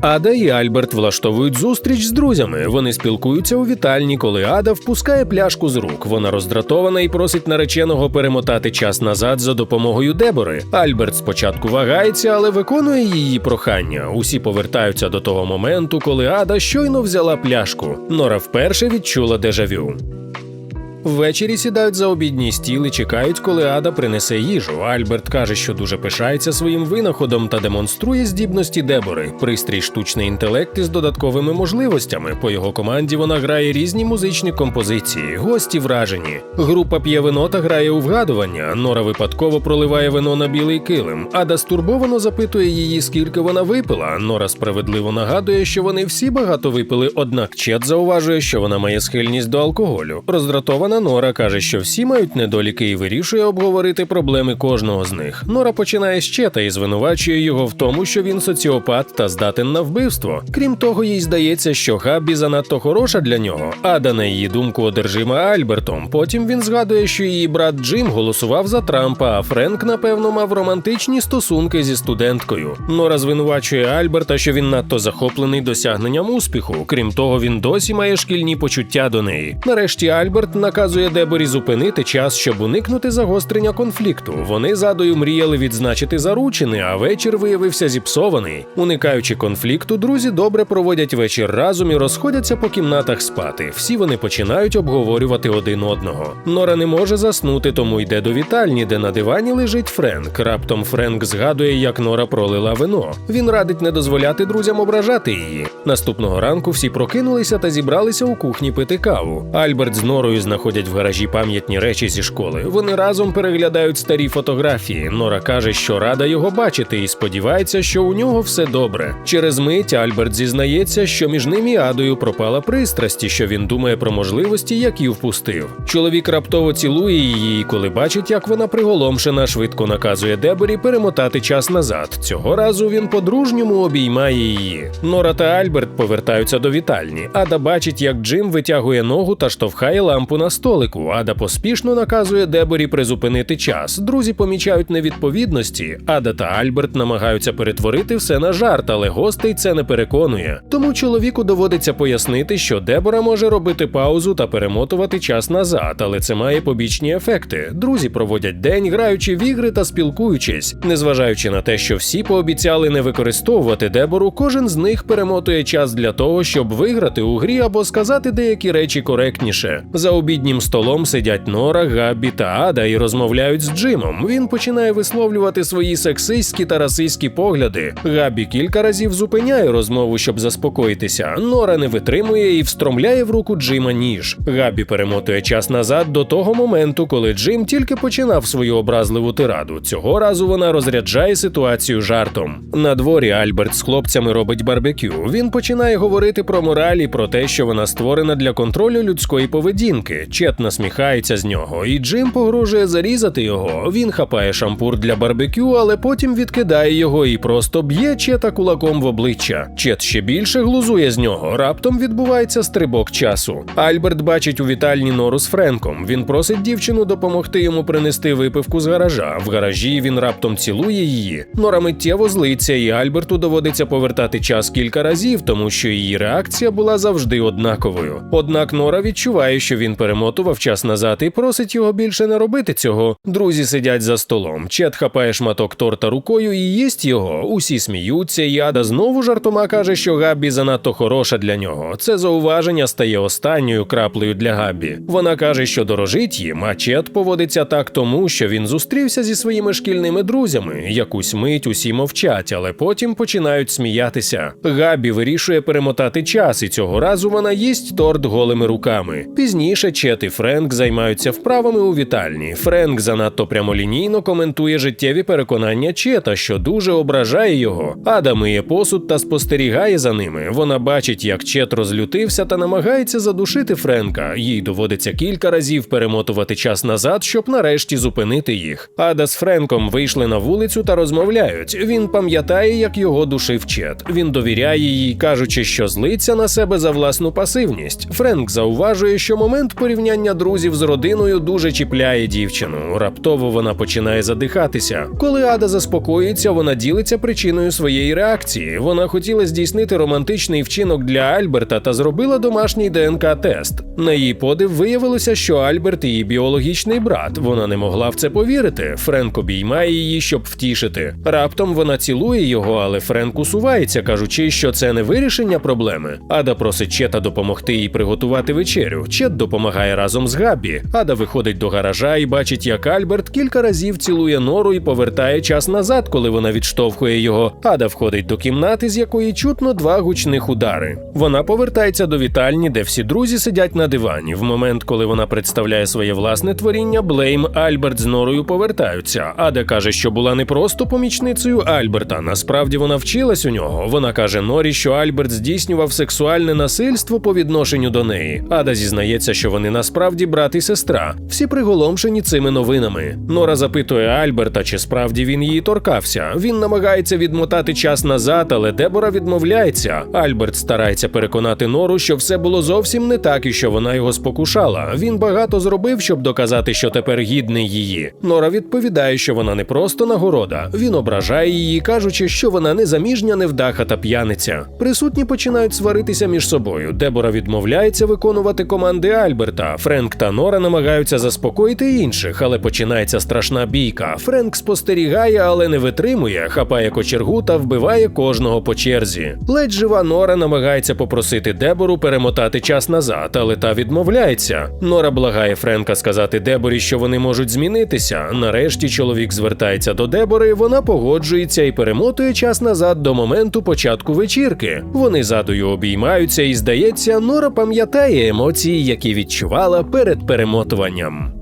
Ада і Альберт влаштовують зустріч з друзями. Вони спілкуються у вітальні, коли Ада впускає пляшку з рук. Вона роздратована і просить нареченого перемотати час назад за допомогою Дебори. Альберт спочатку вагається, але виконує її прохання. Усі повертаються до того моменту, коли Ада щойно взяла пляшку. Нора вперше відчула дежавю. Ввечері сідають за обідній стіл і чекають, коли Ада принесе їжу. Альберт каже, що дуже пишається своїм винаходом та демонструє здібності Дебори, пристрій штучний інтелект із додатковими можливостями. По його команді вона грає різні музичні композиції, гості вражені. Група п'є вино та грає у вгадування. Нора випадково проливає вино на білий килим. Ада стурбовано запитує її, скільки вона випила. Нора справедливо нагадує, що вони всі багато випили, однак Чет зауважує, що вона має схильність до алкоголю. Роздратована Нора каже, що всі мають недоліки і вирішує обговорити проблеми кожного з них. Нора починає з Чета і звинувачує його в тому, що він соціопат та здатен на вбивство. Крім того, їй здається, що Габбі занадто хороша для нього. Ада, на її думку, одержима Альбертом. Потім він згадує, що її брат Джим голосував за Трампа, а Френк, напевно, мав романтичні стосунки зі студенткою. Нора звинувачує Альберта, що він надто захоплений досягненням успіху. Крім того, він досі має шкільні почуття до неї. Нарешті Альберт наказує Деборі зупинити час, щоб уникнути загострення конфлікту. Вони з Адою мріяли відзначити заручини, а вечір виявився зіпсований. Уникаючи конфлікту, друзі добре проводять вечір разом і розходяться по кімнатах спати. Всі вони починають обговорювати один одного. Нора не може заснути, тому йде до вітальні, де на дивані лежить Френк. Раптом Френк згадує, як Нора пролила вино. Він радить не дозволяти друзям ображати її. Наступного ранку всі прокинулися та зібралися у кухні пити каву. Альберт з Норою знаходять в гаражі пам'ятні речі зі школи. Вони разом переглядають старі фотографії. Нора каже, що рада його бачити, і сподівається, що у нього все добре. Через мить Альберт зізнається, що між ним і Адою пропала пристрасть, і що він думає про можливості, які впустив. Чоловік раптово цілує її, і коли бачить, як вона приголомшена, швидко наказує Деборі перемотати час назад. Цього разу він по-дружньому обіймає її. Нора та Альберт повертаються до вітальні. Ада бачить, як Джим витягує ногу та штовхає лампу на столику. Ада поспішно наказує Деборі призупинити час. Друзі помічають невідповідності. Ада та Альберт намагаються перетворити все на жарт, але гостей це не переконує. Тому чоловіку доводиться пояснити, що Дебора може робити паузу та перемотувати час назад, але це має побічні ефекти. Друзі проводять день, граючи в ігри та спілкуючись. Незважаючи на те, що всі пообіцяли не використовувати Дебору, кожен з них перемотує час для того, щоб виграти у грі або сказати деякі речі коректніше. За обіднім столом сидять Нора, Габбі та Ада і розмовляють з Джимом. Він починає висловлювати свої сексистські та расистські погляди. Габбі кілька разів зупиняє розмову, щоб заспокоїтися. Нора не витримує і встромляє в руку Джима ніж. Габбі перемотує час назад до того моменту, коли Джим тільки починав свою образливу тираду. Цього разу вона розряджає ситуацію жартом. На дворі Альберт з хлопцями робить барбекю. Він починає говорити про мораль і про те, що вона створена для контролю людської поведінки. Чет насміхається з нього, і Джим погрожує зарізати його. Він хапає шампур для барбекю, але потім відкидає його і просто б'є Чета кулаком в обличчя. Чет ще більше глузує з нього. Раптом відбувається стрибок часу. Альберт бачить у вітальні нору з Френком. Він просить дівчину допомогти йому принести випивку з гаража. В гаражі він раптом цілує її. Нора миттєво злиться, і Альберту доводиться повертати час кілька разів, тому що її реакція була завжди однаковою. Однак Нора відчуває, що він перемотував час назад і просить його більше не робити цього. Друзі сидять за столом. Чет хапає шматок торта рукою і їсть його. Усі сміються. і Ада знову жартома каже, що Габбі занадто хороша для нього. Це зауваження стає останньою краплею для Габбі. Вона каже, що дорожить їм, а Чет поводиться так тому, що він зустрівся зі своїми шкільними друзями. Якусь мить усі мовчать, але потім починають сміятися. Габбі вирішує перемотати час, і цього разу вона їсть торт голими руками. Пізніше Чет і Френк займаються вправами у вітальні. Френк занадто прямолінійно коментує життєві переконання Чета, що дуже ображає його. Ада миє посуд та спостерігає за ними. Вона бачить, як Чет розлютився та намагається задушити Френка. Їй доводиться кілька разів перемотувати час назад, щоб нарешті зупинити їх. Ада з Френком вийшли на вулицю та розмовляють. Він пам'ятає, як його душив Чет. Він довіряє їй, кажучи, що злиться на себе за власну пасивність. Френк зауважує, що момент порівняння порівняння друзів з родиною дуже чіпляє дівчину. Раптово вона починає задихатися. Коли Ада заспокоїться, вона ділиться причиною своєї реакції. Вона хотіла здійснити романтичний вчинок для Альберта та зробила домашній ДНК-тест. На її подив виявилося, що Альберт її біологічний брат. Вона не могла в це повірити. Френк обіймає її, щоб втішити. Раптом вона цілує його, але Френк усувається, кажучи, що це не вирішення проблеми. Ада просить Чета допомогти їй приготувати вечерю. Чет допомагає разом з Габі. Ада виходить до гаража і бачить, як Альберт кілька разів цілує нору і повертає час назад, коли вона відштовхує його. Ада входить до кімнати, з якої чутно два гучних удари. Вона повертається до вітальні, де всі друзі сидять на дивані. В момент, коли вона представляє своє власне творіння, Блейм, Альберт з норою повертаються. Ада каже, що була не просто помічницею Альберта. Насправді вона вчилась у нього. Вона каже Норі, що Альберт здійснював сексуальне насильство по відношенню до неї. Ада зізнається, що вони насправді брат і сестра. Всі приголомшені цими новинами. Нора запитує Альберта, чи справді він її торкався. Він намагається відмотати час назад, але Дебора відмовляється. Альберт старається переконати Нору, що все було зовсім не так і що вона його спокушала. Він багато зробив, щоб доказати, що тепер гідний її. Нора відповідає, що вона не просто нагорода. Він ображає її, кажучи, що вона незаміжня, невдаха та п'яниця. Присутні починають сваритися між собою. Дебора відмовляється виконувати команди Альберта. Френк та Нора намагаються заспокоїти інших, але починається страшна бійка. Френк спостерігає, але не витримує, хапає кочергу та вбиває кожного по черзі. Ледь жива Нора намагається попросити Дебору перемотати час назад, але та відмовляється. Нора благає Френка сказати Деборі, що вони можуть змінитися. Нарешті чоловік звертається до Дебори, вона погоджується і перемотує час назад до моменту початку вечірки. Вони задою обіймаються, і здається, Нора пам'ятає емоції, які відчувала перед перемотуванням.